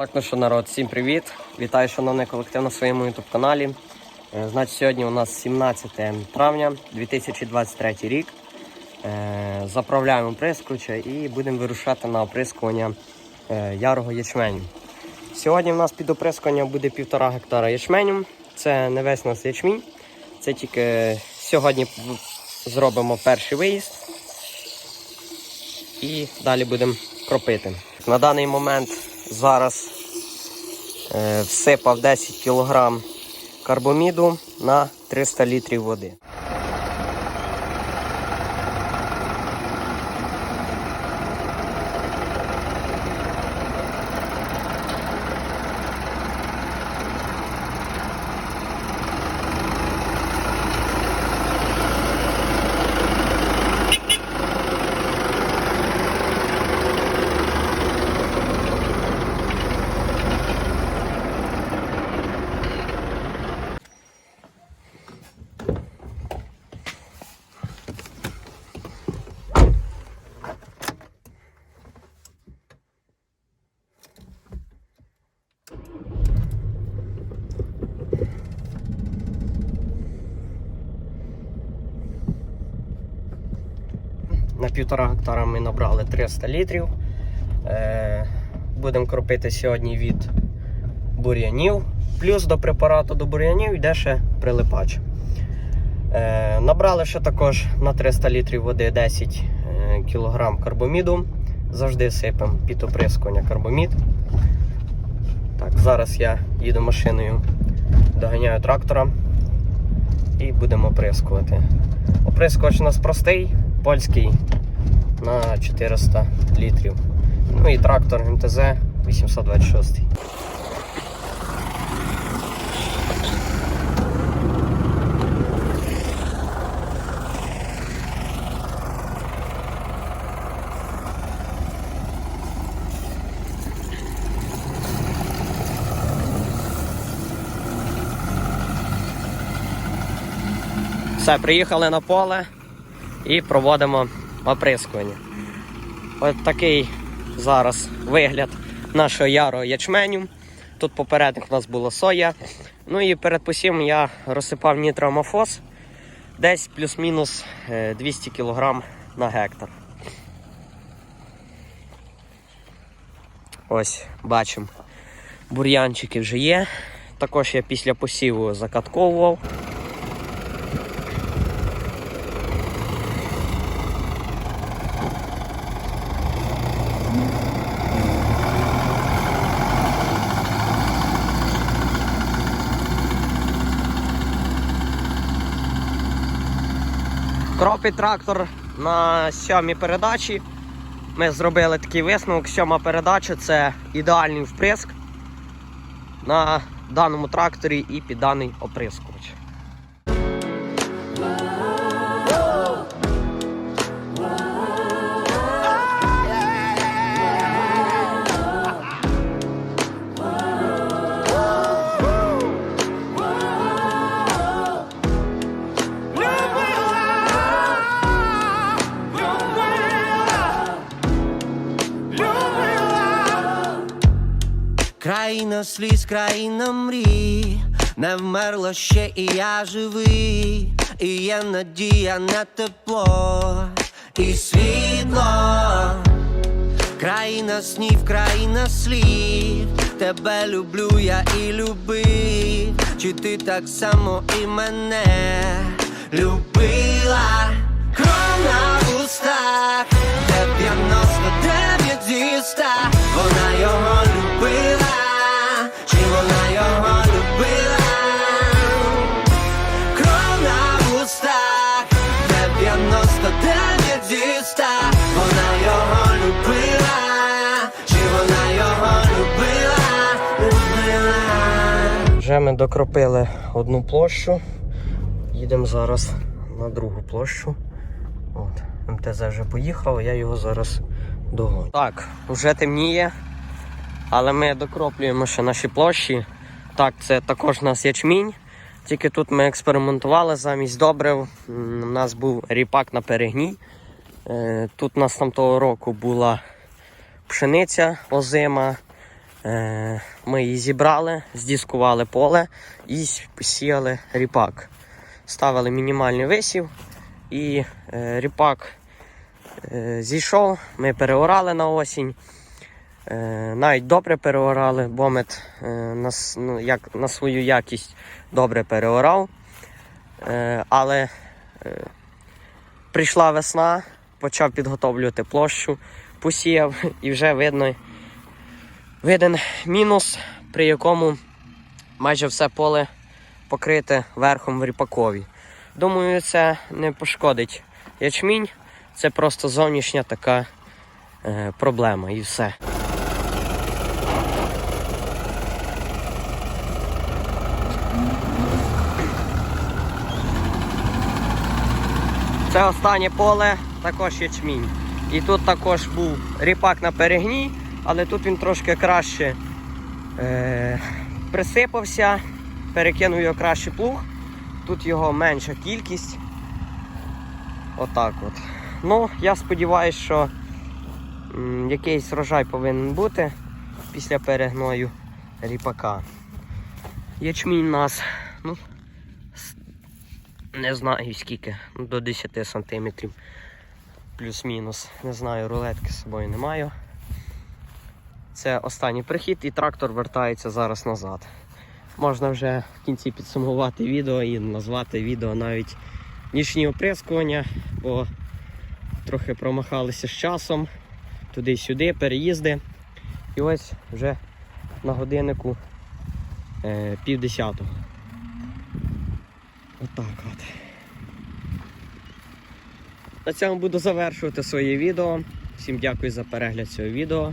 Так, ну що, народ, всім привіт! Вітаю, шановний колектив на своєму YouTube каналі. Е, Значить, сьогодні у нас 17 травня 2023 рік. Е, Заправляємо прискруча і будемо вирушати на оприскування е, ярого ячменю. Сьогодні у нас під оприскування буде 1,5 гектара ячменю. Це не весь нас ячмінь. Це тільки сьогодні зробимо перший виїзд і далі будемо кропити. На даний момент зараз е, всипав 10 кг карбоміду на 300 літрів води. На півтора гектара ми набрали 300 літрів. Е, будемо кропити сьогодні від бур'янів. Плюс до препарату до бур'янів йде ще прилипач. Е, набрали ще також на 300 літрів води 10 е, кг карбоміду. Завжди сипемо під оприскування карбомід. Так, зараз я їду машиною, доганяю трактора і будемо оприскувати. Оприскувач у нас простий, польський на 400 літрів. Ну і трактор МТЗ 826. Все, приїхали на поле і проводимо оприскування. Ось такий зараз вигляд нашого ярого ячменю. Тут попередник у нас була соя. Ну і перед посівом я розсипав нітроамофос десь плюс-мінус е, 200 кг на гектар. Ось бачимо, бур'янчики вже є. Також я після посіву закатковував. Кропить трактор на сьомій передачі. Ми зробили такий висновок. Сьома передача це ідеальний вприск на даному тракторі і під даний оприскувач. Країна сліз, країна мрій, не вмерла ще і я живий, і є надія на тепло і світло. Країна снів, країна слів, тебе люблю я і любив. Чи ти так само і мене любила? Кров на вустах, 99 зі ста Вона його Вже ми докропили одну площу. Їдемо зараз на другу площу. От, МТЗ вже поїхав, я його зараз догоню. Так, вже темніє, але ми докроплюємо ще наші площі. Так, це також у нас ячмінь. Тільки тут ми експериментували замість добрив. У нас був ріпак на перегній. Е, Тут у нас там того року була пшениця озима. Е, Ми її зібрали, здіскували поле і сіяли ріпак. Ставили мінімальний висів і е, ріпак е, зійшов. Ми переорали на осінь. Навіть добре переорали, бомет на, ну, як, на свою якість добре переорав. Але прийшла весна, почав підготовлювати площу, посіяв і вже видно виден мінус, при якому майже все поле покрите верхом в ріпакові. Думаю, це не пошкодить ячмінь, це просто зовнішня така е, проблема і все. Це останнє поле, також ячмінь. І тут також був ріпак на перегній, але тут він трошки краще е, присипався, перекинув його краще плуг. Тут його менша кількість. Отак от. Ну, я сподіваюся, що м, якийсь врожай повинен бути після перегною ріпака. Ячмінь нас, ну, не знаю скільки, ну, до 10 сантиметрів. Плюс-мінус. Не знаю, рулетки з собою не маю. Це останній прихід і трактор вертається зараз назад. Можна вже в кінці підсумувати відео і назвати відео навіть нічні оприскування, бо трохи промахалися з часом, туди-сюди, переїзди. І ось вже на годиннику е, півдесятого. Отак от. На цьому буду завершувати своє відео. Всім дякую за перегляд цього відео.